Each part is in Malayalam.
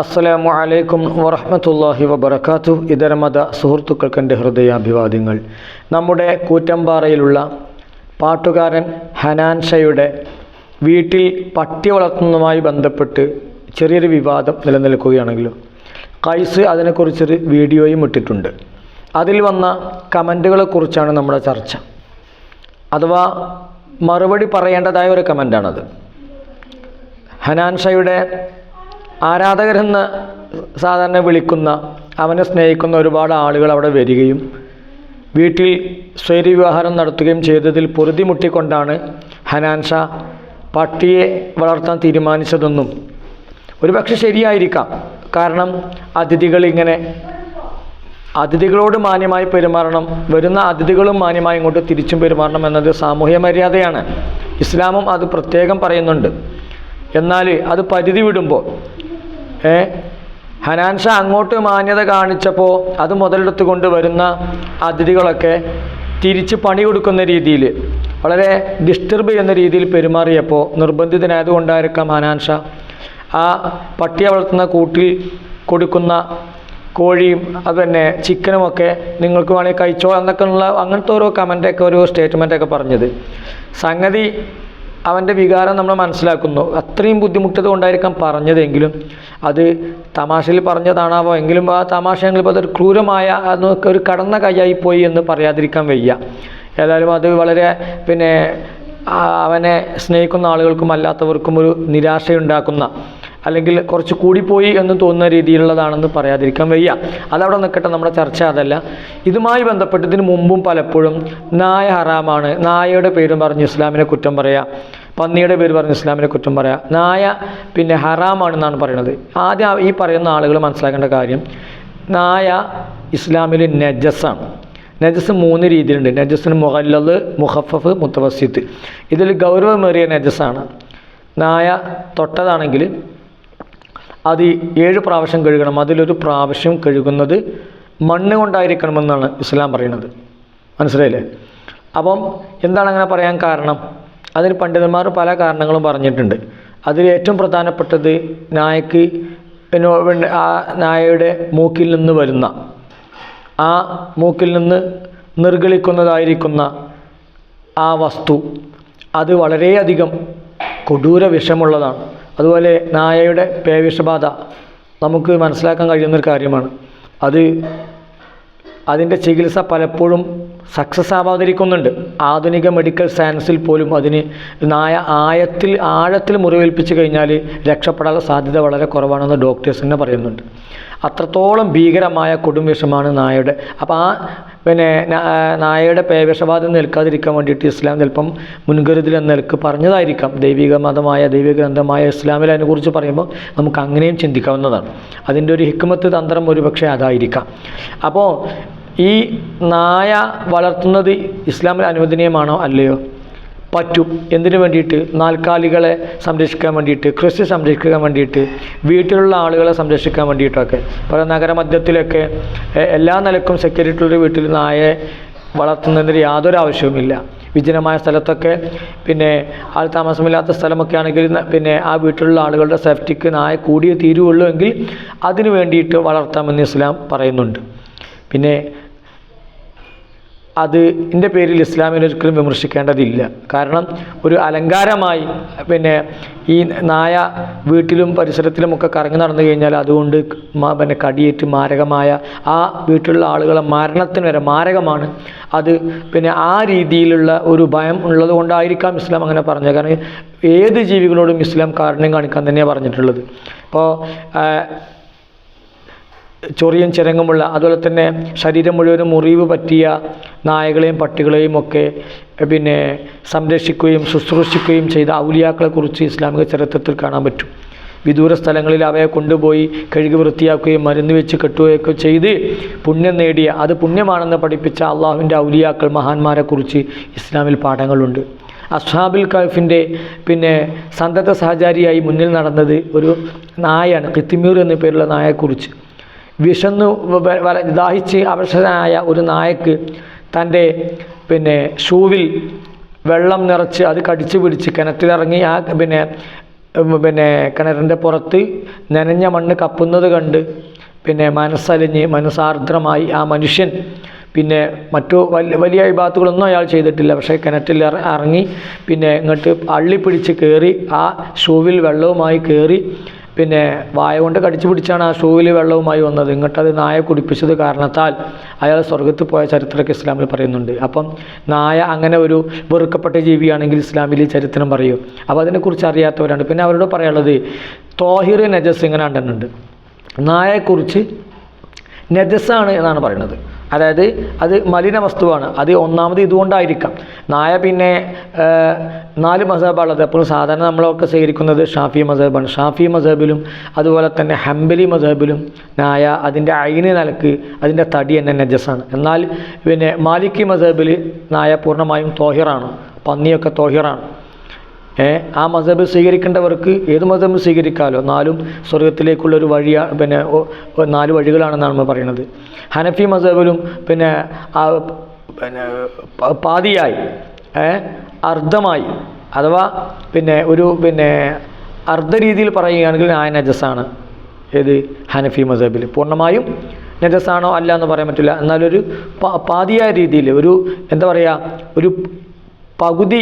അസ്സലാമു അലൈക്കും വറഹ്മത്തുള്ളാഹി വബർക്കാത്തു ഇതരമത സുഹൃത്തുക്കൾക്ക് എന്റെ ഹൃദയാഭിവാദ്യങ്ങൾ. നമ്മുടെ കൂറ്റമ്പാറയിലുള്ള പാട്ടുകാരൻ ഹനാൻഷയുടെ വീട്ടിൽ പട്ടി വളർത്തുന്നതുമായി ബന്ധപ്പെട്ട് ചെറിയൊരു വിവാദം നിലനിൽക്കുകയാണെങ്കിലും കൈസ് അതിനെക്കുറിച്ചൊരു വീഡിയോയും ഇട്ടിട്ടുണ്ട്. അതിൽ വന്ന കമന്റുകളെക്കുറിച്ചാണ് നമ്മുടെ ചർച്ച. അഥവാ മറുപടി പറയേണ്ടതായ ഒരു കമന്റാണത് ഹനാൻ ഷയുടെ ആരാധകരെന്ന് സാധാരണ വിളിക്കുന്ന അവനെ സ്നേഹിക്കുന്ന ഒരുപാട് ആളുകൾ അവിടെ വരികയും വീട്ടിൽ സ്വൈര്യവിവാഹം നടത്തുകയും ചെയ്തതിൽ പൊറുതിമുട്ടിക്കൊണ്ടാണ് ഹനാൻ ഷാ പട്ടിയെ വളർത്താൻ തീരുമാനിച്ചതെന്നും. ഒരുപക്ഷെ ശരിയായിരിക്കാം. കാരണം അതിഥികൾ ഇങ്ങനെ അതിഥികളോട് മാന്യമായി പെരുമാറണം വരുന്ന അതിഥികളും മാന്യമായി ഇങ്ങോട്ട് തിരിച്ചും പെരുമാറണം എന്നത് സാമൂഹ്യ മര്യാദയാണ്. ഇസ്ലാമും അത് പ്രത്യേകം പറയുന്നുണ്ട്. എന്നാൽ അത് പരിധി വിടുമ്പോൾ ഏ? ഹനാൻഷ അങ്ങോട്ട് മാന്യത കാണിച്ചപ്പോൾ അത് മുതലെടുത്തുകൊണ്ട് വരുന്ന അതിഥികളൊക്കെ തിരിച്ച് പണി കൊടുക്കുന്ന രീതിയിൽ വളരെ ഡിസ്റ്റർബ് ചെയ്യുന്ന രീതിയിൽ പെരുമാറിയപ്പോൾ നിർബന്ധിതനായതുകൊണ്ടായിരിക്കാം ഹനാൻഷ ആ പട്ടിയെ വളർത്തുന്ന കൂട്ടിൽ കൊടുക്കുന്ന കോഴിയും അതുതന്നെ ചിക്കനുമൊക്കെ നിങ്ങൾക്ക് വേണമെങ്കിൽ കഴിച്ചോ എന്നൊക്കെയുള്ള അങ്ങനത്തെ ഓരോ കമന്റൊക്കെ ഓരോ സ്റ്റേറ്റ്മെന്റൊക്കെ പറഞ്ഞത്. സംഗതി അവന്റെ വികാരം നമ്മൾ മനസ്സിലാക്കുന്നു. അത്രയും ബുദ്ധിമുട്ടത് കൊണ്ടായിരിക്കാം പറഞ്ഞതെങ്കിലും അത് തമാശയിൽ പറഞ്ഞതാണാവോ? എങ്കിലും ആ തമാശ ഞങ്ങളിപ്പോൾ അതൊരു ക്രൂരമായ ഒരു കടന്ന കൈയായി പോയി എന്ന് പറയാതിരിക്കാൻ വയ്യ. ഏതായാലും അത് വളരെ പിന്നെ അവനെ സ്നേഹിക്കുന്ന ആളുകൾക്കും അല്ലാത്തവർക്കും ഒരു നിരാശയുണ്ടാക്കുന്ന അല്ലെങ്കിൽ കുറച്ച് കൂടിപ്പോയി എന്ന് തോന്നുന്ന രീതിയിലുള്ളതാണെന്ന് പറയാതിരിക്കാൻ വയ്യ. അതവിടെ നിൽക്കട്ടെ നമ്മുടെ ചർച്ച അതല്ല. ഇതുമായി ബന്ധപ്പെട്ടതിന് മുമ്പും പലപ്പോഴും നായ ഹറാമാണ്. നായയുടെ പേരും പറഞ്ഞ് ഇസ്ലാമിനെ കുറ്റം പറയാം. പന്നിയുടെ പേര് പറഞ്ഞ് ഇസ്ലാമിനെ കുറ്റം പറയാം. നായ പിന്നെ ഹറാമാണെന്നാണ് പറയുന്നത് ആദ്യം ഈ പറയുന്ന ആളുകൾ മനസ്സിലാക്കേണ്ട കാര്യം നായ ഇസ്ലാമിൽ നജസ്സാണ് നജസ് മൂന്ന് രീതിയിലുണ്ട്. നജസ്സിന് മുഹല്ലത് മുഹഫഫ് മുത്തവസിത്ത് ഇതിൽ ഗൗരവമേറിയ നജസ്സാണ് നായ തൊട്ടതാണെങ്കിൽ അത് ഏഴ് പ്രാവശ്യം കഴുകണം. അതിലൊരു പ്രാവശ്യം കഴുകുന്നത് മണ്ണ് കൊണ്ടായിരിക്കണമെന്നാണ് ഇസ്ലാം പറയുന്നത്. മനസ്സിലായില്ലേ? അപ്പം എന്താണ് അങ്ങനെ പറയാൻ കാരണം? അതിന് പണ്ഡിതന്മാർ പല കാരണങ്ങളും പറഞ്ഞിട്ടുണ്ട്. അതിൽ ഏറ്റവും പ്രധാനപ്പെട്ടത് നായക്ക് ആ നായയുടെ മൂക്കിൽ നിന്ന് വരുന്ന ആ മൂക്കിൽ നിന്ന് നിർഗളിക്കുന്നതായിരിക്കുന്ന ആ വസ്തു അത് വളരെയധികം കൊടൂര വിഷമുള്ളതാണ്. അതുപോലെ നായയുടെ പേവിഷബാധ നമുക്ക് മനസ്സിലാക്കാൻ കഴിയുന്നൊരു കാര്യമാണ്. അത് അതിന്റെ ചികിത്സ പലപ്പോഴും സക്സസ് ആവാതിരിക്കുന്നുണ്ട്. ആധുനിക മെഡിക്കൽ സയൻസിൽ പോലും അതിന് നായ ആയത്തിൽ ആഴത്തിൽ മുറിവേൽപ്പിച്ച് കഴിഞ്ഞാൽ രക്ഷപ്പെടാനുള്ള സാധ്യത വളരെ കുറവാണെന്ന് ഡോക്ടേഴ്സ് തന്നെ പറയുന്നുണ്ട്. അത്രത്തോളം ഭീകരമായ കൊടും വിഷമാണ് നായയുടെ. അപ്പോൾ ആ പിന്നെ നായയുടെ പേവിഷബാധം നിൽക്കാതിരിക്കാൻ വേണ്ടിയിട്ട് ഇസ്ലാം ചിലപ്പം മുൻകരുതൽ എന്ന നിലയ്ക്ക് പറഞ്ഞതായിരിക്കാം. ദൈവിക മതമായ ദൈവിക ഗ്രന്ഥമായ ഇസ്ലാമിൽ അതിനെക്കുറിച്ച് പറയുമ്പോൾ നമുക്ക് അങ്ങനെയും ചിന്തിക്കാവുന്നതാണ്. അതിന്റെ ഒരു ഹിക്കുമത്ത് തന്ത്രം ഒരുപക്ഷെ അതായിരിക്കാം. അപ്പോൾ ഈ നായ വളർത്തുന്നത് ഇസ്ലാമിൽ അനുവദനീയമാണോ അല്ലയോ? പറ്റും. എന്തിനു വേണ്ടിയിട്ട്? നാൽക്കാലികളെ സംരക്ഷിക്കാൻ വേണ്ടിയിട്ട് കൃഷി സംരക്ഷിക്കാൻ വേണ്ടിയിട്ട് വീട്ടിലുള്ള ആളുകളെ സംരക്ഷിക്കാൻ വേണ്ടിയിട്ടൊക്കെ. പല നഗരമധ്യത്തിലൊക്കെ എല്ലാ നിലക്കും സെക്യൂരിറ്റി ഉള്ള വീട്ടിൽ നായയെ വളർത്തുന്നതിന് യാതൊരു ആവശ്യവുമില്ല. വിജനമായ സ്ഥലത്തൊക്കെ പിന്നെ ആൾ താമസമില്ലാത്ത സ്ഥലമൊക്കെ ആണെങ്കിൽ പിന്നെ ആ വീട്ടിലുള്ള ആളുകളുടെ സേഫ്റ്റിക്ക് നായ കൂടിയേ തീരുവുള്ളൂ എങ്കിൽ അതിനു വേണ്ടിയിട്ട് വളർത്താമെന്ന് ഇസ്ലാം പറയുന്നുണ്ട്. പിന്നെ അത് എന്റെ പേരിൽ ഇസ്ലാമിനെ ഒരിക്കലും വിമർശിക്കേണ്ടതില്ല. കാരണം ഒരു അലങ്കാരമായി പിന്നെ ഈ നായ വീട്ടിലും പരിസരത്തിലുമൊക്കെ കറങ്ങി നടന്നു കഴിഞ്ഞാൽ അതുകൊണ്ട് പിന്നെ കടിയേറ്റ് മാരകമായ ആ വീട്ടിലുള്ള ആളുകളെ മരണത്തിന് വരെ മാരകമാണ്. അത് പിന്നെ ആ രീതിയിലുള്ള ഒരു ഭയം ഉള്ളത് കൊണ്ടായിരിക്കാം ഇസ്ലാം അങ്ങനെ പറഞ്ഞത്. കാരണം ഏത് ജീവികളോടും ഇസ്ലാം കാരുണ്യം കാണിക്കാൻ തന്നെയാണ് പറഞ്ഞിട്ടുള്ളത്. അപ്പോൾ ചൊറിയും ചിരങ്ങുമുള്ള അതുപോലെ തന്നെ ശരീരം മുഴുവനും മുറിവ് പറ്റിയ നായകളെയും പട്ടികളെയും ഒക്കെ പിന്നെ സംരക്ഷിക്കുകയും ശുശ്രൂഷിക്കുകയും ചെയ്ത ഔലിയാക്കളെക്കുറിച്ച് ഇസ്ലാമിക ചരിത്രത്തിൽ കാണാൻ പറ്റും. വിദൂര സ്ഥലങ്ങളിൽ അവയെ കൊണ്ടുപോയി കഴുകി വൃത്തിയാക്കുകയും മരുന്ന് വെച്ച് കെട്ടുകയൊക്കെ ചെയ്ത് പുണ്യം നേടിയ അത് പുണ്യമാണെന്ന് പഠിപ്പിച്ച അള്ളാഹുവിന്റെ ഔലിയാക്കൾ മഹാന്മാരെക്കുറിച്ച് ഇസ്ലാമിൽ പാഠങ്ങളുണ്ട്. അസ്ഹാബിൽ കൈഫിന്റെ പിന്നെ സന്തത സഹചാരിയായി മുന്നിൽ നടന്നത് ഒരു നായാണ് കിത്തിമീർ എന്ന പേരുള്ള നായയെക്കുറിച്ച്. വിശന്ന് ദാഹിച്ച് അവശനായ ഒരു നായക്ക് തന്റെ പിന്നെ ഷൂവിൽ വെള്ളം നിറച്ച് അത് കടിച്ചു പിടിച്ച് കിണറ്റിലിറങ്ങി ആ പിന്നെ പിന്നെ കിണറിന്റെ പുറത്ത് നനഞ്ഞ മണ്ണ് കപ്പുന്നത് കണ്ട് പിന്നെ മനസ്സലിഞ്ഞ് മനസ്സാർദ്രമായി ആ മനുഷ്യൻ പിന്നെ മറ്റു വലിയ വലിയ വിഭാഗത്തുകളൊന്നും അയാൾ ചെയ്തിട്ടില്ല. പക്ഷേ കിണറ്റിൽ ഇറങ്ങി പിന്നെ ഇങ്ങോട്ട് അള്ളിപ്പിടിച്ച് കയറി ആ ഷൂവിൽ വെള്ളവുമായി കയറി പിന്നെ വായ കൊണ്ട് കടിച്ചു പിടിച്ചാണ് ആ ഷൂവിൽ വെള്ളവുമായി വന്നത്. ഇങ്ങോട്ടത് നായ കുടിപ്പിച്ചത് കാരണത്താൽ അയാൾ സ്വർഗത്ത് പോയ ചരിത്രമൊക്കെ ഇസ്ലാമിൽ പറയുന്നുണ്ട്. അപ്പം നായ അങ്ങനെ ഒരു വെറുക്കപ്പെട്ട ജീവിയാണെങ്കിൽ ഇസ്ലാമിൽ ചരിത്രം പറയും. അപ്പോൾ അതിനെക്കുറിച്ച് അറിയാത്തവരാണ്. പിന്നെ അവരോട് പറയാനുള്ളത് തോഹിർ നജസ് ഇങ്ങനെ ഉണ്ടെന്നുണ്ട് നായയെക്കുറിച്ച് നജസ്സാണ് എന്നാണ് പറയുന്നത്. അതായത് അത് മലിന വസ്തുവാണ്. അത് ഒന്നാമത് ഇതുകൊണ്ടായിരിക്കാം. നായ പിന്നെ നാല് മസഹബുള്ളത് അപ്പോൾ സാധാരണ നമ്മളൊക്കെ സ്വീകരിക്കുന്നത് ഷാഫി മസഹബാണ് ഷാഫി മസഹബിലും അതുപോലെ തന്നെ ഹംബലി മസഹബിലും നായ അതിന്റെ അയിന് നിലയ്ക്ക് അതിന്റെ തടി തന്നെ നജസ്സാണ് എന്നാൽ പിന്നെ മാലിക്കി മസഹബിൽ നായ പൂർണമായും തോഹിറാണ്. പന്നിയൊക്കെ തോഹിറാണ്. ആ മതബ് സ്വീകരിക്കേണ്ടവർക്ക് ഏത് മതം സ്വീകരിക്കാമല്ലോ നാലും സ്വർഗത്തിലേക്കുള്ള ഒരു വഴിയാണ് പിന്നെ നാല് വഴികളാണെന്നാണ് നമ്മൾ പറയുന്നത്. ഹനഫി മതബിലും പിന്നെ ആ പിന്നെ പാതിയായി അർദ്ധമായി അഥവാ പിന്നെ ഒരു പിന്നെ അർദ്ധ രീതിയിൽ പറയുകയാണെങ്കിൽ നായ നജസ്സാണ് ഏത്? ഹനഫി മസബിൽ പൂർണമായും നജസ്സാണോ അല്ല എന്ന് പറയാൻ പറ്റില്ല. എന്നാലൊരു പാതിയായ രീതിയിൽ ഒരു എന്താ പറയുക ഒരു പകുതി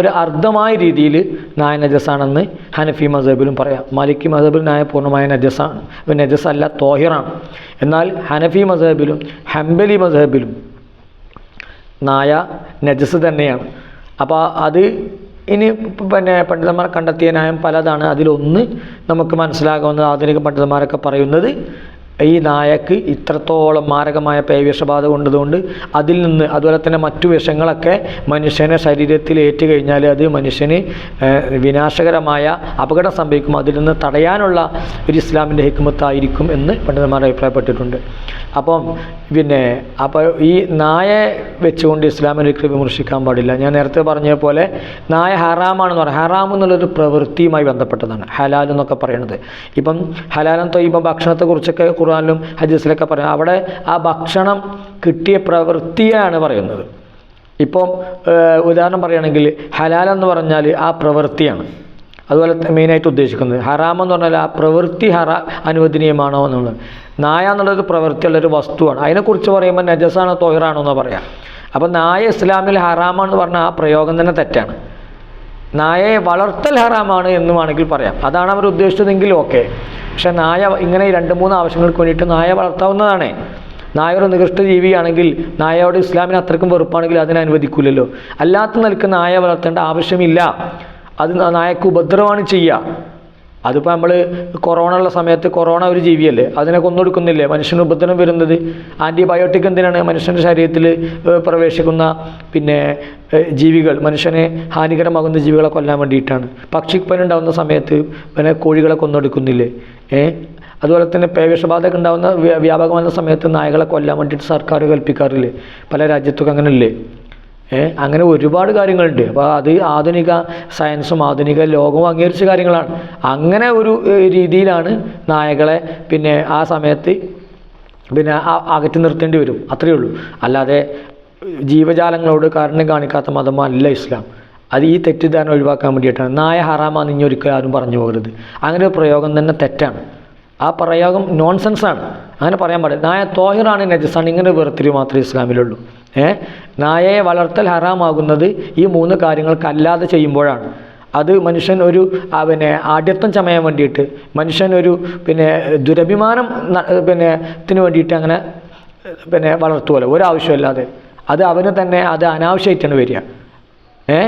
ഒരു അർദ്ധമായ രീതിയിൽ നായ നജസാണെന്ന് ഹനഫി മസബിലും പറയാം. മലിക്കി മസബിൽ നായ പൂർണമായ നജസാണ്. നജസ് അല്ല തോഹിറാണ്. എന്നാൽ ഹനഫി മസബിലും ഹംബലി മസബിലും നായ നജസ് തന്നെയാണ്. അപ്പോൾ അത് ഇനി പിന്നെ പണ്ഡിതന്മാർ കണ്ടെത്തിയ ന്യായം പലതാണ്. അതിലൊന്ന് നമുക്ക് മനസ്സിലാകാവുന്ന ആധുനിക പണ്ഡിതന്മാരൊക്കെ പറയുന്നത് ഈ നായക്ക് ഇത്രത്തോളം മാരകമായ പേവിഷബാധ കൊണ്ടതുകൊണ്ട് അതിൽ നിന്ന് അതുപോലെ തന്നെ മറ്റു വിഷങ്ങളൊക്കെ മനുഷ്യനെ ശരീരത്തിൽ ഏറ്റു കഴിഞ്ഞാൽ അത് മനുഷ്യന് വിനാശകരമായ അപകടം സംഭവിക്കും. അതിൽ നിന്ന് തടയാനുള്ള ഒരു ഇസ്ലാമിന്റെ ഹിക്മത്തായിരിക്കും എന്ന് പണ്ഡിതന്മാർ അഭിപ്രായപ്പെട്ടിട്ടുണ്ട്. അപ്പം പിന്നെ അപ്പോൾ ഈ നായെ വെച്ചുകൊണ്ട് ഇസ്ലാമിനെ ഒരിക്കലും വിമർശിക്കാൻ പാടില്ല. ഞാൻ നേരത്തെ പറഞ്ഞ പോലെ നായ ഹറാമാണെന്ന് പറയാം. ഹറാം എന്നുള്ളൊരു പ്രവൃത്തിയുമായി ബന്ധപ്പെട്ടതാണ്. ഹലാൽ എന്നൊക്കെ പറയുന്നത് ഇപ്പം ഹലാലും തൊയ്യുമ്പോൾ ഭക്ഷണത്തെക്കുറിച്ചൊക്കെ ഖുർആാനിലും ഹദീസിലൊക്കെ പറയും അവിടെ ആ ഭക്ഷണം കിട്ടിയ പ്രവൃത്തിയാണ് പറയുന്നത്. ഇപ്പം ഉദാഹരണം പറയുകയാണെങ്കിൽ ഹലാൽ എന്ന് പറഞ്ഞാൽ ആ പ്രവൃത്തിയാണ്. അതുപോലെ മെയിനായിട്ട് ഉദ്ദേശിക്കുന്നത് ഹറാം എന്ന് പറഞ്ഞാൽ ആ പ്രവൃത്തി ഹറ അനുവദനീയമാണോ എന്നുള്ളത്. നായ എന്നുള്ളത് പ്രവൃത്തിയുള്ളൊരു വസ്തുവാണ്. അതിനെക്കുറിച്ച് പറയുമ്പോൾ നജസാണോ തോഹിറാണോ എന്ന് പറയാം. അപ്പോൾ നായ ഇസ്ലാമിൽ ഹറാമാണെന്ന് പറഞ്ഞാൽ ആ പ്രയോഗം തന്നെ തെറ്റാണ്. നായയെ വളർത്തൽ ഹറാമാണ് എന്ന് വേണമെങ്കിൽ പറയാം. അതാണ് അവർ ഉദ്ദേശിച്ചതെങ്കിൽ ഓക്കെ. പക്ഷെ നായ ഇങ്ങനെ രണ്ട് മൂന്ന് ആവശ്യങ്ങൾക്ക് വേണ്ടിയിട്ട് നായ വളർത്താവുന്നതാണ്. നായ ഒരു നികൃഷ്ട ജീവിയാണെങ്കിൽ നായയോട് ഇസ്ലാമിന് അത്രക്കും വെറുപ്പാണെങ്കിൽ അതിനെ അനുവദിക്കില്ലല്ലോ അല്ലാത്ത നിലയ്ക്ക് നായ വളർത്തേണ്ട ആവശ്യമില്ല. അത് നായക്ക് ഉപദ്രവമാണ് ചെയ്യുക. അതിപ്പോൾ നമ്മൾ കൊറോണ ഉള്ള സമയത്ത് കൊറോണ ഒരു ജീവിയല്ലേ? അതിനെ കൊന്നൊടുക്കുന്നില്ലേ? മനുഷ്യന് ഉപദ്രവം വരുന്നത്. ആന്റിബയോട്ടിക് എന്തിനാണ്? മനുഷ്യന്റെ ശരീരത്തിൽ പ്രവേശിക്കുന്ന പിന്നെ ജീവികൾ മനുഷ്യനെ ഹാനികരമാകുന്ന ജീവികളെ കൊല്ലാൻ വേണ്ടിയിട്ടാണ്. പക്ഷിപ്പനി ഉണ്ടാകുന്ന സമയത്ത് പിന്നെ കോഴികളെ കൊന്നൊടുക്കുന്നില്ലേ? ഏ അതുപോലെ തന്നെ പേവിഷബാധ ഉണ്ടാകുന്ന വ്യാപകമാകുന്ന സമയത്ത് നായകളെ കൊല്ലാൻ വേണ്ടിയിട്ട് സർക്കാർ കൽപ്പിക്കാറില്ലേ? പല രാജ്യത്തൊക്കെ അങ്ങനെയല്ലേ? ഏ അങ്ങനെ ഒരുപാട് കാര്യങ്ങളുണ്ട്. അപ്പോൾ അത് ആധുനിക സയൻസും ആധുനിക ലോകവും അംഗീകരിച്ച കാര്യങ്ങളാണ്. അങ്ങനെ ഒരു രീതിയിലാണ് നായകളെ പിന്നെ ആ സമയത്ത് പിന്നെ അകറ്റി നിർത്തേണ്ടി വരും. അത്രയേ ഉള്ളൂ. അല്ലാതെ ജീവജാലങ്ങളോട് കാരണം കാണിക്കാത്ത മതമല്ല ഇസ്ലാം. അത് ഈ തെറ്റിദ്ധാരണ ഒഴിവാക്കാൻ വേണ്ടിയിട്ടാണ്. നായ ഹറാമാന്ന് ഇനി ഒരിക്കലും ആരും പറഞ്ഞു പോകരുത്. അങ്ങനെ ഒരു പ്രയോഗം തന്നെ തെറ്റാണ്. ആ പ്രയോഗം നോൺസെൻസ് ആണ്. അങ്ങനെ പറയാൻ പാടില്ല. നായ തോഹിറാണ് നജസാണ്. ഇങ്ങനെ വേർതിരിവ് മാത്രമേ ഇസ്ലാമിലുള്ളൂ. ഏ? നായയെ വളർത്തൽ ഹറാമാകുന്നത് ഈ മൂന്ന് കാര്യങ്ങൾക്കല്ലാതെ ചെയ്യുമ്പോഴാണ്. അത് മനുഷ്യൻ ഒരു പിന്നെ ആഢ്യത്വം ചമയാൻ വേണ്ടിയിട്ട് മനുഷ്യൻ ഒരു പിന്നെ ദുരഭിമാനം പിന്നെ ത്തിന് വേണ്ടിയിട്ട് അങ്ങനെ പിന്നെ വളർത്തുമല്ലോ ഒരാവശ്യമില്ലാതെ അത് അവന് തന്നെ അത് അനാവശ്യമായിട്ടാണ് വരിക. ഏ?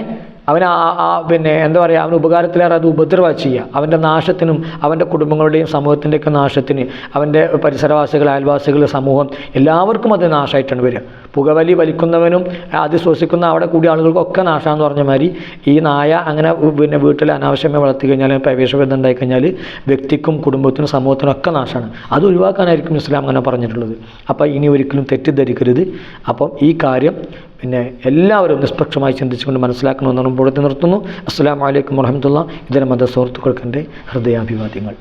അവന് ആ ആ പിന്നെ എന്താ പറയുക അവന് ഉപകാരത്തിലേറെ അത് ഉപദ്രവ ചെയ്യുക. അവന്റെ നാശത്തിനും അവന്റെ കുടുംബങ്ങളുടെയും സമൂഹത്തിന്റെയൊക്കെ നാശത്തിന് അവന്റെ പരിസരവാസികൾ അയൽവാസികൾ സമൂഹം എല്ലാവർക്കും അത് നാശമായിട്ടാണ് വരിക. പുകവലി വലിക്കുന്നവനും അത് ശ്വസിക്കുന്ന അവിടെ കൂടിയ ആളുകൾക്കൊക്കെ നാശമെന്ന് പറഞ്ഞ മാതിരി ഈ നായ അങ്ങനെ പിന്നെ വീട്ടിൽ അനാവശ്യമായി വളർത്തി കഴിഞ്ഞാൽ പ്രവേശബന്ധം ഉണ്ടായി കഴിഞ്ഞാൽ വ്യക്തിക്കും കുടുംബത്തിനും സമൂഹത്തിനും ഒക്കെ നാശമാണ്. അത് ഒഴിവാക്കാനായിരിക്കും ഇസ്ലാം അങ്ങനെ പറഞ്ഞിട്ടുള്ളത്. അപ്പോൾ ഇനി ഒരിക്കലും തെറ്റിദ്ധരിക്കരുത്. അപ്പം ഈ കാര്യം പിന്നെ എല്ലാവരും നിഷ്പക്ഷമായി ചിന്തിച്ചുകൊണ്ട് മനസ്സിലാക്കണമെന്ന് പുറത്ത് നിർത്തുന്നു. അസ്സാം വലൈക്കും വറഹമുല്ല ഇതര മത സുഹൃത്തുക്കൾക്ക് എന്റെ ഹൃദയാഭിവാദ്യങ്ങൾ.